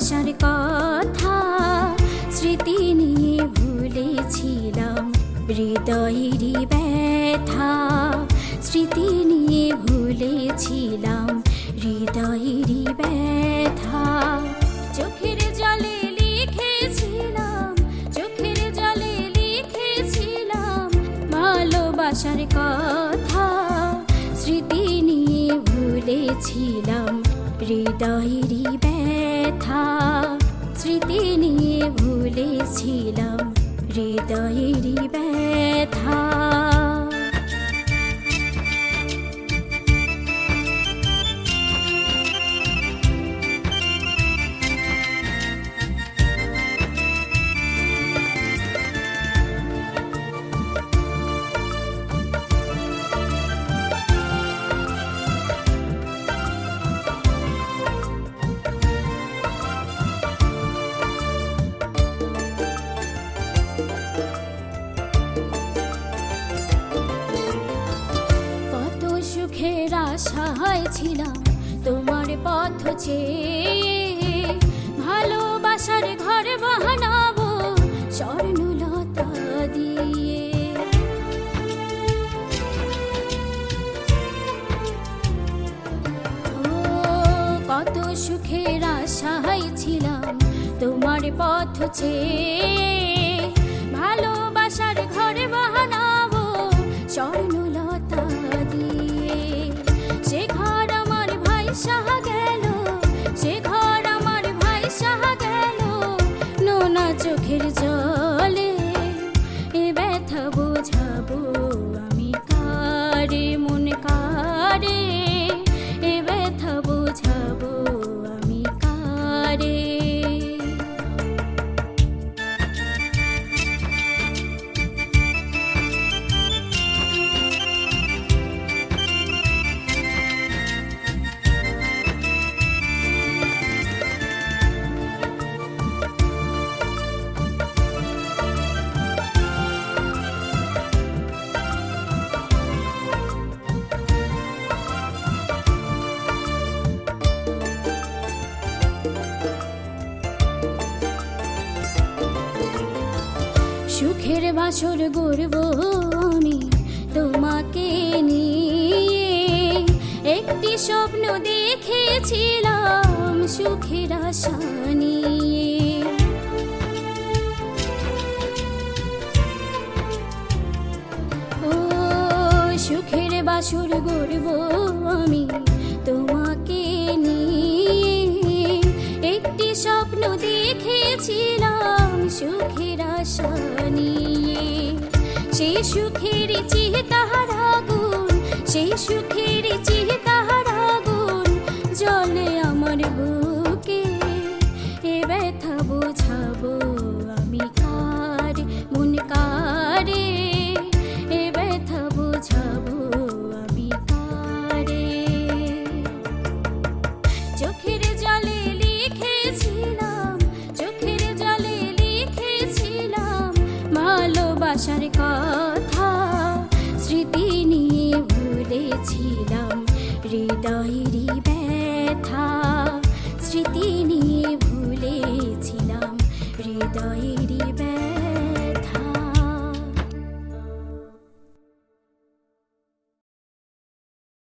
আসার কথা, স্মৃতি নিয়ে ভুলেছিলাম। হৃদয়েরই ব্যথা, স্মৃতি নিয়ে ভুলেছিলাম। হৃদয়েরই ব্যথা। চোখের জলে লিখেছিলাম, চোখের জলে লিখেছিলাম। ভালোবাসার কথা, স্মৃতি নিয়ে ভুলেছিলাম। হৃদয়েরই ব্যথা স্মৃতি নিয়ে ভুলেছিলাম। হৃদয়েরই ব্যথা। আশায় ছিলাম তোমার পথ চেয়ে। ভালোবাসার ঘর বানাবো স্বর্ণলতা দিয়ে। ও, কত সুখের আশায় ছিলাম তোমার পথ চেয়ে। সুখের বাসর গড়ব আমি তোমাকে নিয়ে একটি স্বপ্ন দেখেছিলাম সুখের আশা নিয়ে। ও সুখের বাসর গড়ব আমি সেই সুখের চিহতাহার আগুন সেই সুখের চিহতাহার আগুন জলে আমার বুকে ভালোবাসার কথা স্মৃতি নিয়ে ভুলেছিলাম। হৃদয়েরই ব্যথা স্মৃতি নিয়ে ভুলেছিলাম। হৃদয়েরই ব্যথা।